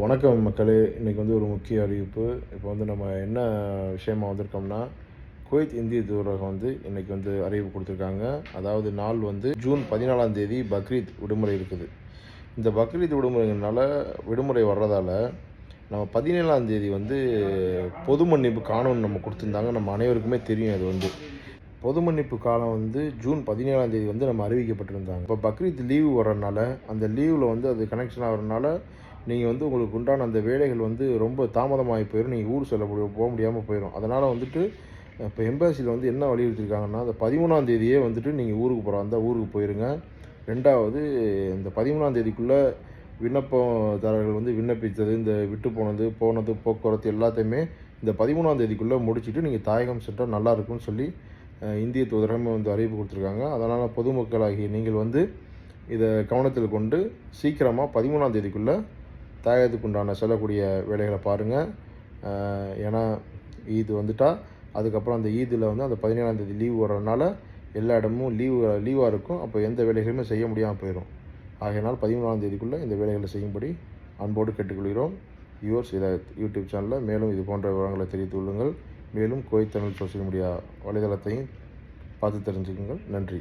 வணக்கம் மக்களே. இன்றைக்கி வந்து ஒரு முக்கிய அறிவிப்பு. இப்போ வந்து நம்ம என்ன விஷயமா வந்திருக்கோம்னா குவைத் இந்திய தூதரகம் வந்து இன்றைக்கி வந்து அறிவிப்பு கொடுத்துருக்காங்க. அதாவது நாள் வந்து ஜூன் பதினாலாம் தேதி பக்ரீத் விடுமுறை இருக்குது. இந்த பக்ரீத் விடுமுறைனால விடுமுறை வர்றதால நம்ம பதினேழாம் தேதி வந்து பொது மன்னிப்பு காணும் நம்ம கொடுத்துருந்தாங்க. நம்ம அனைவருக்குமே தெரியும் அது வந்து. பொது மன்னிப்பு காலம் வந்து ஜூன் பதினேழாம் தேதி வந்து நம்ம அறிவிக்கப்பட்டிருந்தாங்க. இப்போ பக்ரீத் லீவு வர்றதுனால அந்த லீவில் வந்து அது கனெக்ஷன் ஆகிறதுனால நீங்கள் வந்து உங்களுக்கு உண்டான அந்த வேலைகள் வந்து ரொம்ப தாமதமாகி போயிடும் நீங்கள் ஊர் செல்ல முடியும் போக முடியாமல் போயிடும் அதனால் வந்துட்டு இப்போ எம்பாசியில் வந்து என்ன வலியுறுத்திருக்காங்கன்னா அந்த பதிமூணாம் தேதியே வந்துட்டு நீங்கள் ஊருக்கு போகிறா இருந்தால் ஊருக்கு போயிருங்க. ரெண்டாவது இந்த பதிமூணாம் தேதிக்குள்ளே விண்ணப்பதாரர்கள் வந்து விண்ணப்பித்தது இந்த விட்டு போனது போனது போக்குவரத்து எல்லாத்தையுமே இந்த பதிமூணாம் தேதிக்குள்ளே முடிச்சுட்டு நீங்கள் தாயகம் சென்றால் நல்லா இருக்கும்னு சொல்லி இந்திய தூதரகம் வந்து அறிவிப்பு கொடுத்துருக்காங்க. அதனால் பொதுமக்களாகிய நீங்கள் வந்து இதை கவனத்தில் கொண்டு சீக்கிரமாக பதிமூணாம் தேதிக்குள்ளே தாயத்துக்கு உண்டான செல்லக்கூடிய வேலைகளை பாருங்கள் ஏன்னா ஈத் வந்துட்டால் அதுக்கப்புறம் அந்த ஈதில் வந்து அந்த பதினேழாந்தேதி லீவு வர்றதுனால எல்லா இடமும் லீவு லீவாக இருக்கும். அப்போ எந்த வேலைகளுமே செய்ய முடியாமல் போயிடும் ஆகையினால் பதிமூணாம் தேதிக்குள்ளே இந்த வேலைகளை செய்யும்படி அன்போடு கேட்டுக்கொள்கிறோம். யுவர்ஸ் இதை யூடியூப் சேனலில் மேலும் இது போன்ற விவரங்களை தெரிவித்து கொள்ளுங்கள். மேலும் கோயில் தமிழ் சோசியல் மீடியா வலைதளத்தையும் பார்த்து தெரிஞ்சுக்குங்கள். நன்றி.